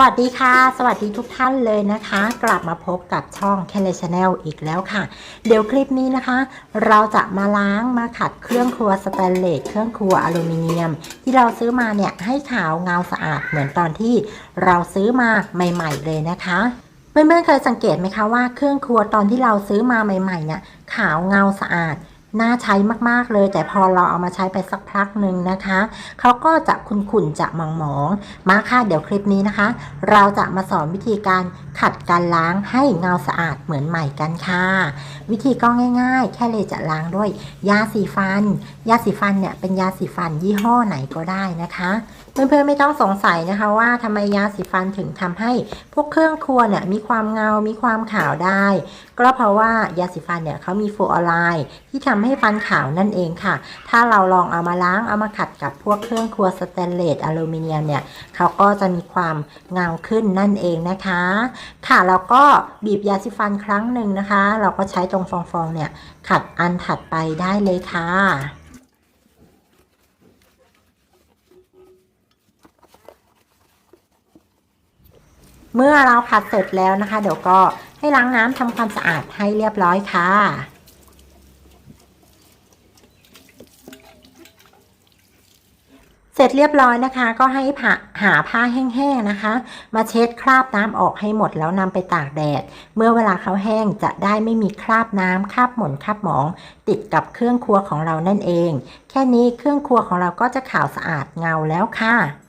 วัสดีค่ะ สวัสดีทุกท่านเลยนะคะ กลับมาพบกับช่อง k e l l e Channel อีกแล้วค่ะ เดี๋ยวคลิปนี้นะคะ เราจะมาล้างมาขัดเครื่องครัวสแตนเลสเครื่องครัวอลูมิเนียม ที่เราซื้อมาเนี่ยให้ขาวเงาสะอาดเหมือนตอนที่เราซื้อมาใหม่ ๆ เลยนะคะเพื่อนๆเคยสังเกตไหมคะว่าเครื่องครัวตอนที่เราซื้อมาใหม่ๆเนี่ยขาวเงาสะอาด น่าใช้มากๆเลย แต่พอเราเอามาใช้ไปสักพักหนึ่งนะคะเขาก็จะขุ่นๆจะหมองๆมาค่ะเดี๋ยวคลิปนี้นะคะ เราจะมาสอนวิธีการขัดการล้างให้เงาสะอาดเหมือนใหม่กันค่ะ วิธีก็ง่าย ๆ แค่เลยจะล้างด้วย ยาสีฟัน ยาสีฟันเนี่ยเป็นยาสีฟันยี่ห้อไหนก็ได้นะคะเพื่อนๆไม่ต้องสงสัยนะคะว่าทำไมยาสีฟันถึงทำให้พวกเครื่องครัวเนี่ยมีความเงา มีความขาวได้ ก็เพราะว่ายาสีฟันเนี่ยเขามีฟลูออไรด์ที่ทำให้ฟันขาวนั่นเองค่ะ ถ้าเราลองเอามาล้างเอามาขัดกับพวกเครื่องครัวสแตนเลสอลูมิเนียมเนี่ยเขาก็จะมีความเงาขึ้นนั่นเองนะคะ ค่ะแล้วก็บีบยาสีฟันครั้งหนึ่งนะคะ เราก็ใช้ตรงฟองๆเนี่ยขัดอันถัดไปได้เลยค่ะเมื่อเราขัดเสร็จแล้วนะคะ เดี๋ยวก็ให้ล้างน้ำทำความสะอาดให้เรียบร้อยค่ะ เสร็จเรียบร้อยนะคะ ก็ให้ผ้าหาผ้าแห้งๆนะคะ มาเช็ดคราบน้ำออกให้หมดแล้วนำไปตากแดด เมื่อเวลาเขาแห้งจะได้ไม่มีคราบน้ำคราบหม่นคราบหมอง ติดกับเครื่องครัวของเรานั่นเอง แค่นี้เครื่องครัวของเราก็จะขาวสะอาดเงาแล้วค่ะ